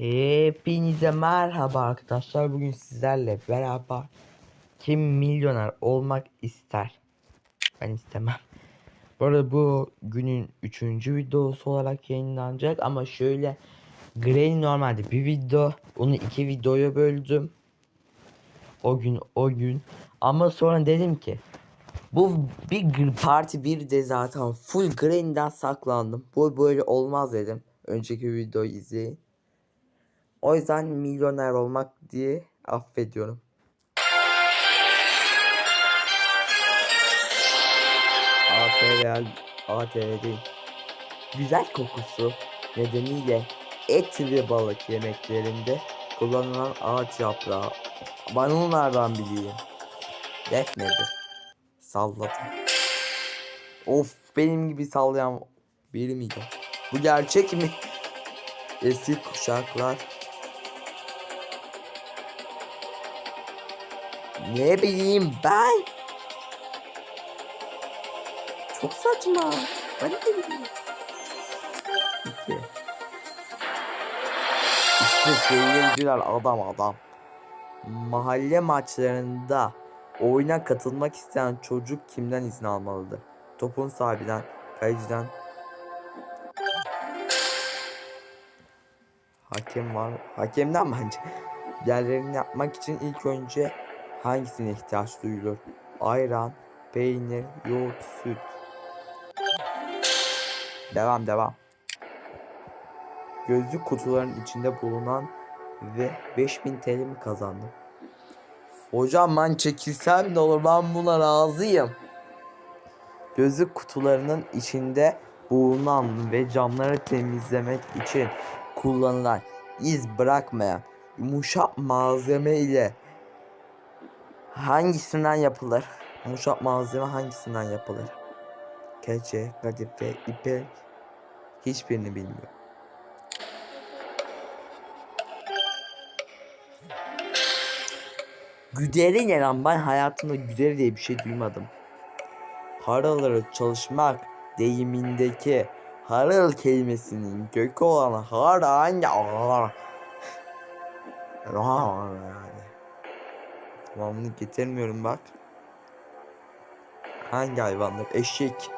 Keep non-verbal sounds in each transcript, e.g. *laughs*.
Hepinize merhaba arkadaşlar. Bugün sizlerle beraber kim milyoner olmak ister? Ben istemem. Bu arada bu günün üçüncü videosu olarak yayınlanacak ama şöyle Granny normalde bir video onu iki videoya böldüm. O gün o gün ama sonra dedim ki bu bir parti bir zaten full Granny'den saklandım. Bu böyle olmaz dedim. Önceki videoyu izleyin. O yüzden milyoner olmak diye affediyorum. ATV, ATV. Güzel kokusu nedeniyle et ve balık yemeklerinde kullanılan ağaç yaprağı. Ben nereden bileyim? Defnedir. Salladım. Of benim gibi sallayan biri miydi? Bu gerçek mi? *laughs* Eski kuşaklar Ne bileyim ben. Çok saçma. Ben de. İşte seyirciler adam adam. Mahalle maçlarında oyuna katılmak isteyen çocuk kimden izin almalıdır? Topun sahibinden, kaleciden. Hakem var. Hakemden bence. Yerlerini yapmak için ilk önce hangisine ihtiyaç duyulur? Ayran, peynir, yoğurt, süt. Devam devam. Gözlük kutuların içinde bulunan ve 5000 TL mi kazandım? Hocam ben çekilsem de olur ben buna razıyım. Gözlük kutularının içinde bulunan ve camları temizlemek için kullanılan iz bırakmayan yumuşak malzeme ile hangisinden yapılır? Yumuşak malzeme hangisinden yapılır? Keçe, kadife, ipek hiçbirini bilmiyorum. Güderi ne lan? Ben hayatımda güderi diye bir şey duymadım. Haraları çalışmak deyimindeki harıl kelimesinin kökü olan har hangi *laughs* Tamamını getirmiyorum bak. Hangi hayvanlar? Eşek.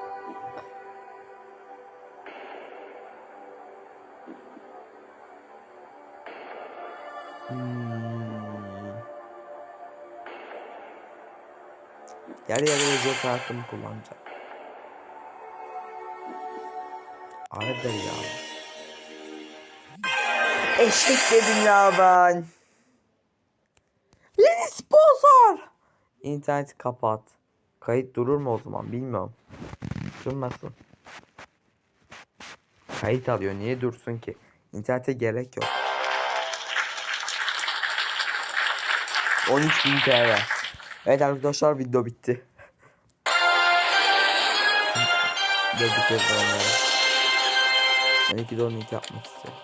Hmm. Yarı yarı özel kartımı kullanacağım. Arada ya. Eşek dedim ya ben. Sponsor. İnterneti kapat. Kayıt durur mu o zaman bilmiyorum. Durmasın. Kayıt alıyor niye dursun ki? İnternete gerek yok. 13.000 TL. Evet arkadaşlar video bitti. Daha oynayalım. Ben 2 donate yapmak istiyorum.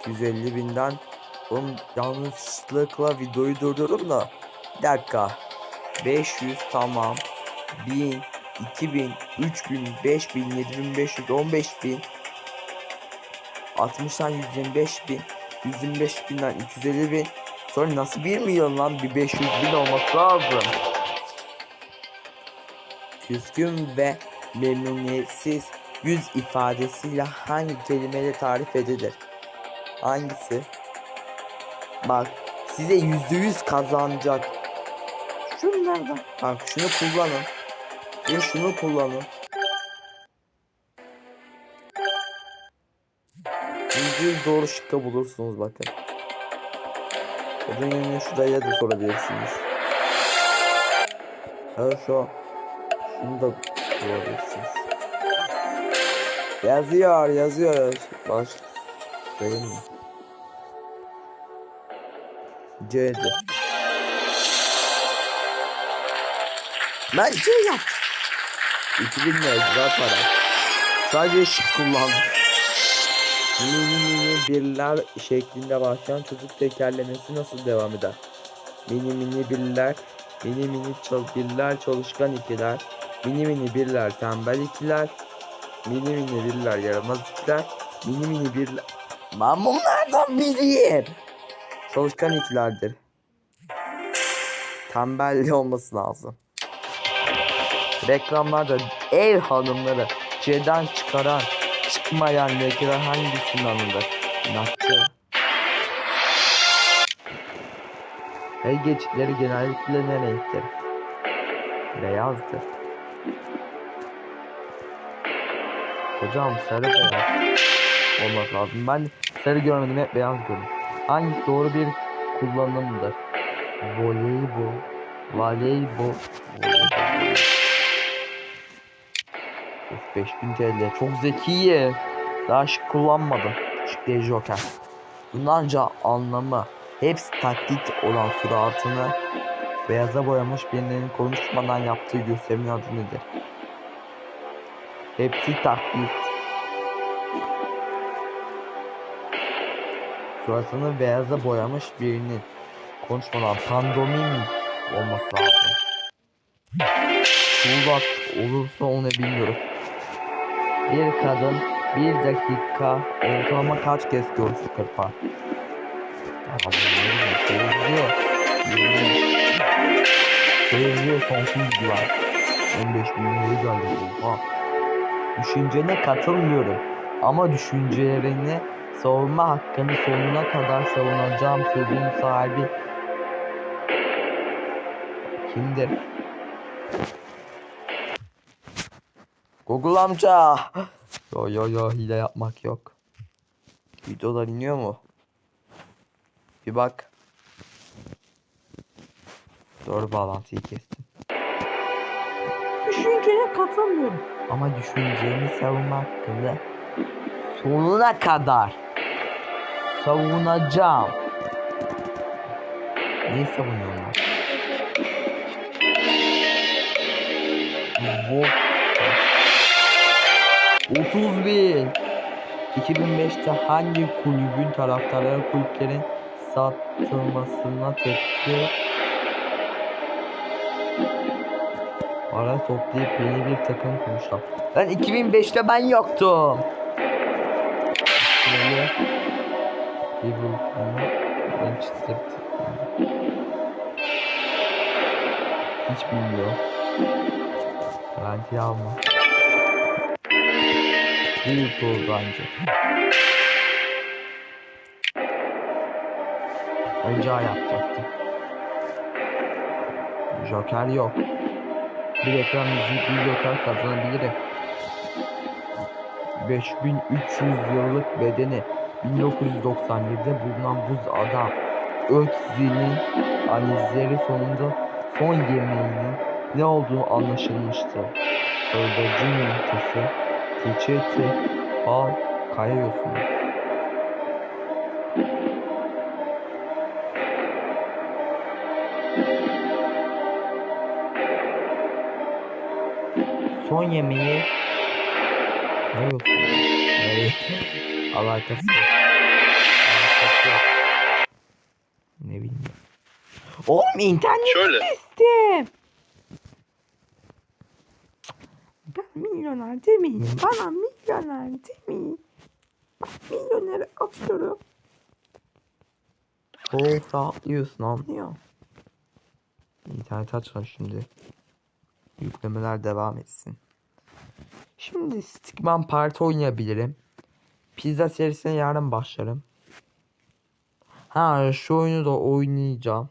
250 binden Oğlum yanlışlıkla videoyu durdururum da. Bir dakika. 500 tamam. 1000 2000 3000 5000 7500 15000 60'dan 125 bin 125 binden 250 bin. Sonra nasıl 1 milyon lan? Bir 500 bin olması lazım. Küskün ve memnuniyetsiz yüz ifadesiyle hangi kelimeyle tarif edilir? Hangisi? Bak size yüzde yüz kazanacak. Şunlardan. Bak şunu kullanın. Ve şunu kullanın. Yüzde yüz doğru şıkka bulursunuz bakın. Bunun yerine şuraya da sorabilirsiniz. Evet şu şunu da sorabilirsiniz. Yazıyor yazıyor. Baş söyleyeyim mi? C'di. Ben C yaptım. 2000 lira para. Sadece şık kullandım. Mini mini birler şeklinde başlayan çocuk tekerlemesi nasıl devam eder? Mini mini birler, mini mini çal birler çalışkan ikiler, mini mini birler tembel ikiler, mini mini birler yaramaz ikiler, mini mini birler Ben bunlardan biriyim. Çalışkan itilerdir. Tembelli olması lazım. Reklamlarda ev hanımları C'den çıkaran çıkmayan lekler hangisinden alınır? İnatçı. El geçitleri genellikle ne renktir? Beyazdır. Hocam sarı beyaz olması lazım. Ben sarı görmedim hep beyaz gördüm. Hangisi doğru bir kullanımdır? Voleybol. Voleybol. Voleybol. Of 5000 TL. Çok zeki. Daha şık kullanmadım. Şık değil Joker. Yunanca anlamı hepsi taklit olan suratını beyaza boyamış birinin konuşmadan yaptığı gösterinin adı nedir? Hepsi taklit. Suratını beyaza boyamış birinin konuşmadan pandomim olması lazım. Tuğlat olursa onu bilmiyorum. Bir kadın bir dakika ortalama kaç kez göğüs kırpar? Seyirciyor. Seyirciyor sonsuz güven. 15 bin lirayı geldi. Oha. Düşüncene katılmıyorum. Ama düşüncelerini savunma hakkını sonuna kadar savunacağım sözün sahibi kimdir? Google amca. Yo yo yo hile yapmak yok. Videolar iniyor mu? Bir bak. Doğru bağlantıyı kestim. Düşüncene katılmıyorum. Ama düşünceni savunma hakkında sonuna kadar savunacağım. Neyi savunuyorlar? Bu 30 bin. 2005'te hangi kulübün taraftarları kulüplerin satılmasına tepki para toplayıp yeni bir takım kurmuşlar. Ben 2005'te ben yoktum. Şöyle Liverpool'u Manchester City. Hiç bilmiyorum. Garanti alma. Liverpool bence. Önce A yapacaktım. Joker yok. Bir ekran müzik bir Joker kazanabilirim. 5300 yıllık bedeni 1991'de bulunan buz adam Ötzi'nin analizleri sonunda son yemeğinin ne olduğunu anlaşılmıştı. Öldürücü yumurtası, reçete, bal, kaya yosunu. Son yemeği ne yosunu? Nereye? Alakası yok. Alakası yok. Ne bileyim. Oğlum internet Şöyle. istem. Ben milyoner demeyeyim. Bana milyoner demeyin. Bak milyoneri atıyorum. Soğuk rahatlıyorsun anlıyor. İnternet açma şimdi. Yüklemeler devam etsin. Şimdi Stickman Parti oynayabilirim. Pizza serisine yarın başlarım. Ha şu oyunu da oynayacağım.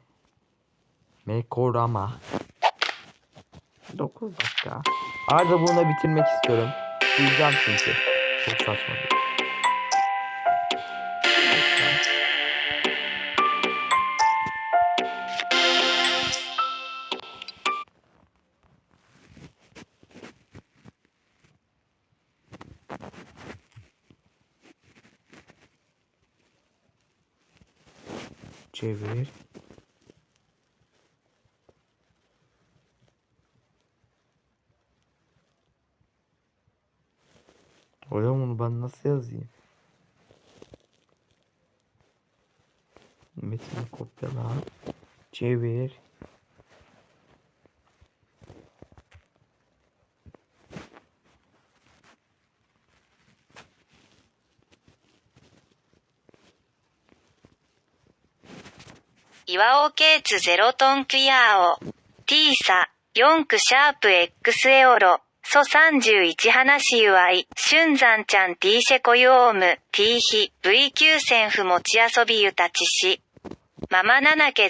Mekorama. 9 dakika. Arada bunu da bitirmek istiyorum. Sileceğim çünkü. Çok saçma. Çevir. Hocam onu ben nasıl yazayım? Metni kopyala. Çevir. 岩尾ケーツゼロトンクヤーを T サ4区シャープ X エオロソ31話ゆわい春山ちゃん T シェコユオーム T ヒ V9 戦符持ち遊びゆたちしママナナケ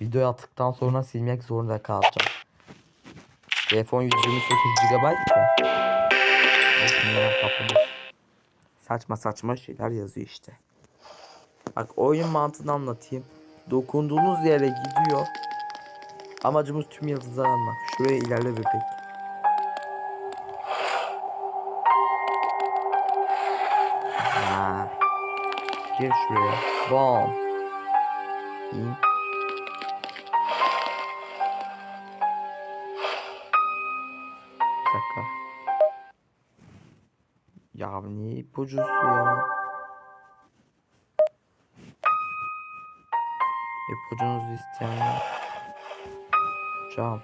Video attıktan sonra silmek zorunda kalacağım. Telefon 128 GB kapanır. Saçma saçma şeyler yazıyor işte. Bak oyun mantığını anlatayım. Dokunduğunuz yere gidiyor. Amacımız tüm yıldızları almak. Şuraya ilerle bebek. Ha. Gir şuraya. İn. Ya niye ipucusu ya? İpucunuzu isteyenler. Cam.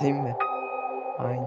Değil mi? Aynen.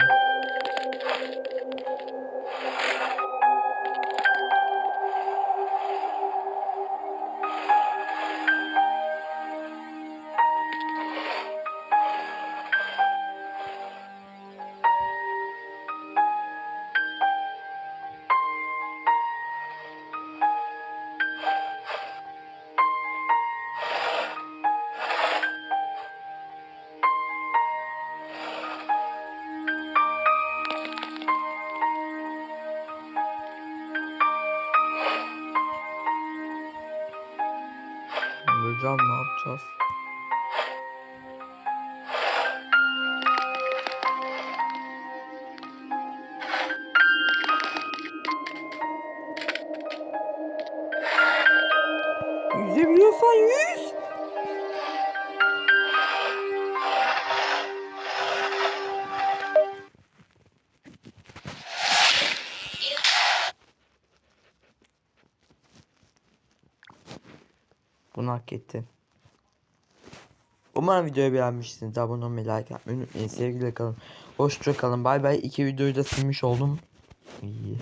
Hocam ne yapacağız? Bunu hak ettin. Umarım videoyu beğenmişsiniz. Abone olmayı, like atmayı unutmayın. Sevgiyle kalın. Hoşça kalın. Bay bay. İki videoyu da silmiş oldum. İyi.